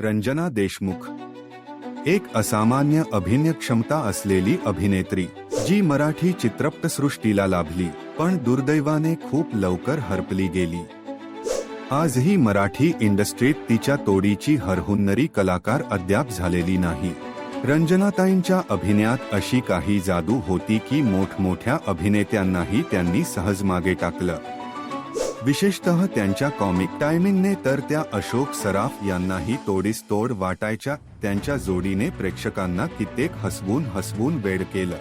रंजना देशमुख. एक असामान्य अभिनय क्षमता असलेली अभिनेत्री जी मराठी चित्रपटसृष्टीला लाभली पण दुर्दैवाने खूप लवकर हरपली गेली. आजही मराठी इंडस्ट्रीत तिच्या तोडीची हरहुन्नरी कलाकार अद्याप झालेली नाही. रंजनाताईंच्या अभिनयात अशी काही जादू होती की मोठमोठ्या अभिनेत्यांनाही त्यांनी सहज मागे टाकलं. विशेषतः त्यांच्या कॉमिक टायमिंगने तर त्या अशोक सराफ यांनाही तोडीस तोड वाटायच्या त्यांच्या जोडीने प्रेक्षकांना कित्येक हसवून हसवून वेड केलं.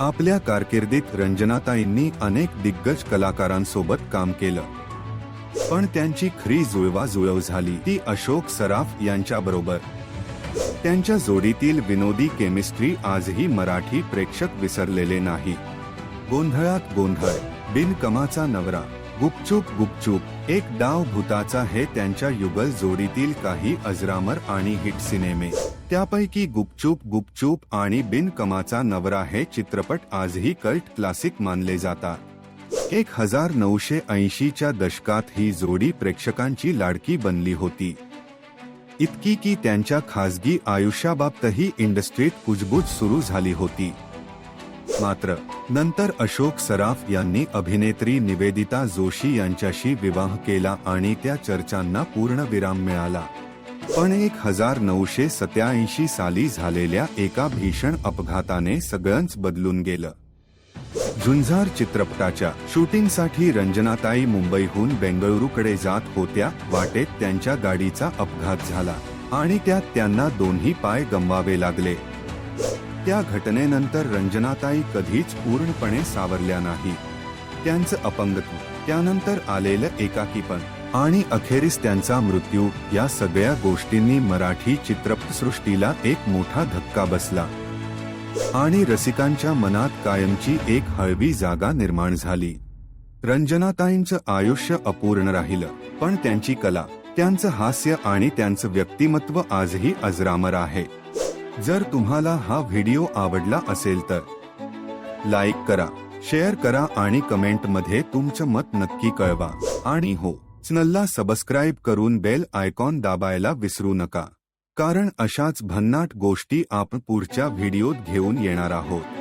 आपल्या कारकिर्दीत रंजनाताईंनी अनेक दिग्गज कलाकारांसोबत काम केलं. पण त्यांची खरी जुळवाजुळव झाली ती अशोक सराफ यांच्याबरोबर. त्यांच्या जोडीतील विनोदी केमिस्ट्री आजही मराठी प्रेक्षक विसरलेले नाही. गोंधळात गोंधळ बिनकमाचा नवरा. गुपचूप गुपचूप. एक डाव भूताचा हे त्यांच्या युगल जोडीतील काही अजरामर आणि हिट सिनेमे. त्यापैकी गुपचूप गुपचूप आणि बिनकमाचा नवरा हे चित्रपट आजही कल्ट क्लासिक मानले जातात. एक हजार नऊशे ऐंशीच्या दशकात ही जोडी प्रेक्षकांची लाडकी बनली होती. इतकी की त्यांच्या खासगी आयुष्याबाबतही इंडस्ट्रीत कुजबूज सुरू झाली होती. मात्र नंतर अशोक सराफ यांनी अभिनेत्री निवेदिता जोशी यांच्याशी विवाह केला आणि त्या चर्चांना पूर्ण विराम मिळाला. पण एक हजार नऊशे सत्याऐंशी साली झालेल्या एका भीषण अपघाताने सगळंच बदलून गेलं. झुंझार चित्रपटाच्या शूटिंगसाठी रंजनाताई मुंबईहून बेंगळुरूकडे जात होत्या वाटेत त्यांच्या गाडीचा अपघात झाला आणि त्यात त्यांना दोन्ही पाय गमवावे लागले. त्या घटनेनंतर रंजनाताई कधीच पूर्णपणे सावरल्या नाही. त्यांचं अपंगत्व त्यानंतर आलेलं एकाकीपण आणि अखेरीस त्यांचा मृत्यू या सगळ्या गोष्टींनी मराठी चित्रपटसृष्टीला एक मोठा धक्का बसला. आणि रसिकांच्या मनात कायमची एक हळवी जागा निर्माण झाली. रंजनाताईंचं आयुष्य अपूर्ण राहिलं पण त्यांची कला त्यांचं हास्य आणि त्यांचं व्यक्तिमत्व आजही अजरामर आहे. जर तुम्हाला हा व्हिडिओ आवडला असेल तर लाईक करा शेअर करा आणि कमेंटमध्ये तुमचं मत नक्की कळवा. आणि हो चॅनलला सबस्क्राईब करून बेल आयकॉन दाबायला विसरू नका. कारण अशाच भन्नाट गोष्टी आपण पुढच्या व्हिडिओत घेऊन येणार आहोत.